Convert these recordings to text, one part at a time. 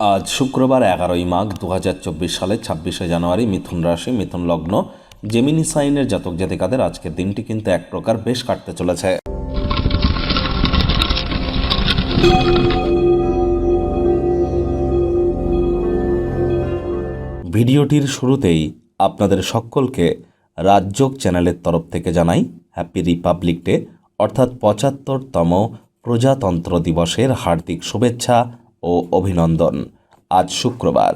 আজ শুক্রবার এগারোই মাঘ দু হাজার চব্বিশ সালের ছাব্বিশে জানুয়ারি মিথুন রাশি, মিথুন লগ্ন জেমিনি সাইনের জাতক জাতিকাদের আজকের দিনটি কিন্তু এক প্রকার বেশ কাটতে চলেছে। ভিডিওটির শুরুতেই আপনাদের সকলকে রাজযোগ চ্যানেলের তরফ থেকে জানাই হ্যাপি রিপাবলিক ডে অর্থাৎ পঁচাত্তরতম প্রজাতন্ত্র দিবসের হার্দিক শুভেচ্ছা। ও অভিনন্দন। আজ শুক্রবার।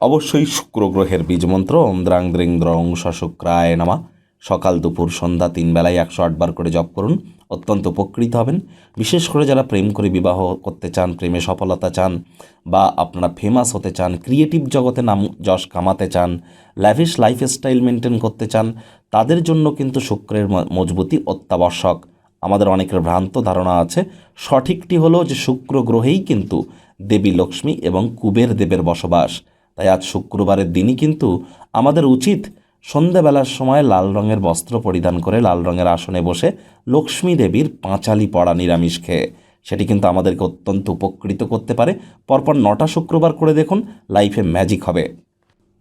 অবশ্যই শুক্র গ্রহের বীজমন্ত্র দ্রাং দ্রিং দ্রং শুক্রায় নামা। সকাল দুপুর সন্ধ্যা তিন বেলায় একশো আটবার করে জপ করুন, অত্যন্ত উপকৃত হবেন। বিশেষ করে যারা প্রেম করে বিবাহ করতে চান, প্রেমে সফলতা চান, বা আপনারা ফেমাস হতে চান ক্রিয়েটিভ জগতে নাম যশ কামাতে চান ল্যাভিশ লাইফস্টাইল মেনটেন করতে চান, তাদের জন্য কিন্তু শুক্রের মজবুতি অত্যাবশ্যক। আমাদের অনেকের ভ্রান্ত ধারণা আছে, সঠিকটি হলো যে শুক্র গ্রহেই কিন্তু দেবী লক্ষ্মী এবং কুবের দেবের বসবাস। তাই আজ শুক্রবারের দিনই কিন্তু আমাদের উচিত সন্ধ্যাবেলার সময় লাল রঙের বস্ত্র পরিধান করে লাল রঙের আসনে বসে লক্ষ্মী দেবীর পাঁচালি পড়া নিরামিষ খেয়ে। সেটি কিন্তু আমাদেরকে অত্যন্ত উপকৃত করতে পারে। পরপর নটা শুক্রবার করে দেখুন, লাইফে ম্যাজিক হবে।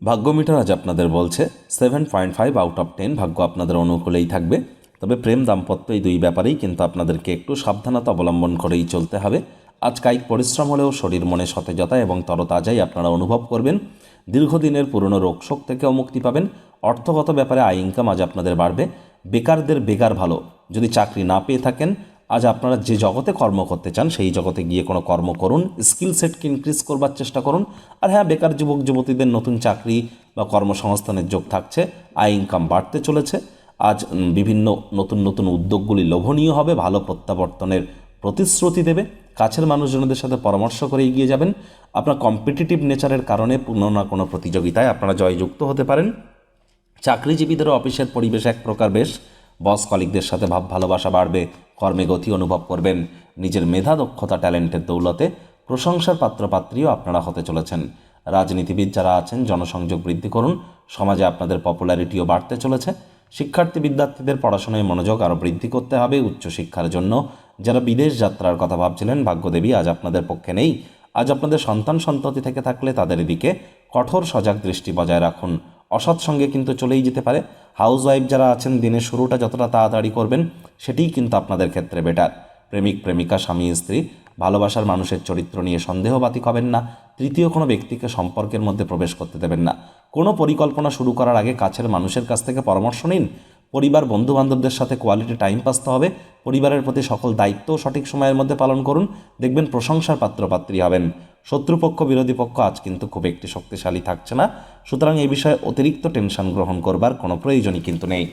ভাগ্য মিটার আজ আপনাদের বলছে, seven point five out of ten ভাগ্য আপনাদের অনুকূলেই থাকবে। তবে প্রেম দাম্পত্য এই দুই ব্যাপারেই কিন্তু আপনাদেরকে একটু সাবধানতা অবলম্বন করেই চলতে হবে। আজ কায়িক পরিশ্রম হলেও শরীর মনে সতেজতা এবং তরতাজাই আপনারা অনুভব করবেন। দীর্ঘদিনের পুরনো রোগশোক থেকেও মুক্তি পাবেন। অর্থগত ব্যাপারে আয় ইনকাম আজ আপনাদের বাড়বে। বেকারদের বেকার ভালো। যদি চাকরি না পেয়ে থাকেন, আজ আপনারা যে জগতে কর্ম করতে চান, সেই জগতে গিয়ে কোনো কর্ম করুন। স্কিল সেটকে ইনক্রিজ করবার চেষ্টা করুন। আর হ্যাঁ বেকার যুবক, যুবতীদের নতুন চাকরি বা কর্মসংস্থানের যোগ থাকছে। আয় ইনকাম বাড়তে চলেছে। আজ বিভিন্ন নতুন নতুন উদ্যোগগুলি লোভনীয় হবে। ভালো প্রত্যাবর্তনের প্রতিশ্রুতি দেবে। কাছের মানুষজনদের সাথে পরামর্শ করে এগিয়ে যাবেন। আপনার কম্পিটিটিভ নেচারের কারণে কোনো না কোনো প্রতিযোগিতায় আপনারা জয়যুক্ত হতে পারেন। চাকরিজীবীদেরও অফিসের পরিবেশ এক প্রকার বেশ। বস কলিকদের সাথে ভাব ভালোবাসা বাড়বে, কর্মে গতি অনুভব করবেন। নিজের মেধা, দক্ষতা, ট্যালেন্টের দৌলতে প্রশংসার পাত্রপাত্রীও আপনারা হতে চলেছেন। রাজনীতিবিদ যারা আছেন, জনসংযোগ বৃদ্ধি করুন। সমাজে আপনাদের পপুলারিটিও বাড়তে চলেছে। শিক্ষার্থী বিদ্যার্থীদের পড়াশোনায় মনোযোগ আরও বৃদ্ধি করতে হবে উচ্চশিক্ষার জন্য। যারা বিদেশ যাত্রার কথা ভাবছিলেন, ভাগ্যদেবী, আজ আপনাদের পক্ষে নেই। আজ আপনাদের সন্তান সন্ততি থেকে থাকলে তাদের দিকে কঠোর সজাগ দৃষ্টি বজায় রাখুন। অসৎ সঙ্গে কিন্তু চলেই যেতে পারে। হাউস ওয়াইফ যারা আছেন, দিনের শুরুটা যতটা তাড়াতাড়ি করবেন, সেটিই কিন্তু আপনাদের ক্ষেত্রে বেটার। প্রেমিক, প্রেমিকা, স্বামী, স্ত্রী ভালোবাসার মানুষের চরিত্র নিয়ে সন্দেহবাতিক হবেন না, তৃতীয় কোনো ব্যক্তিকে সম্পর্কের মধ্যে প্রবেশ করতে দেবেন না। কোনো পরিকল্পনা শুরু করার আগে কাছের মানুষের কাছ থেকে পরামর্শ নিন। পরিবার বন্ধু বান্ধবদের সাথে কোয়ালিটি টাইম পাসতে হবে। পরিবারের প্রতি সকল দায়িত্ব সঠিক সময়ের মধ্যে পালন করুন। দেখবেন প্রশংসার পাত্রপাত্রী হবেন। শত্রুপক্ষ, বিরোধী পক্ষ আজ কিন্তু খুব একটি শক্তিশালী থাকছে না। সুতরাং এই বিষয়ে অতিরিক্ত টেনশন গ্রহণ করবার কোনো প্রয়োজনই কিন্তু নেই।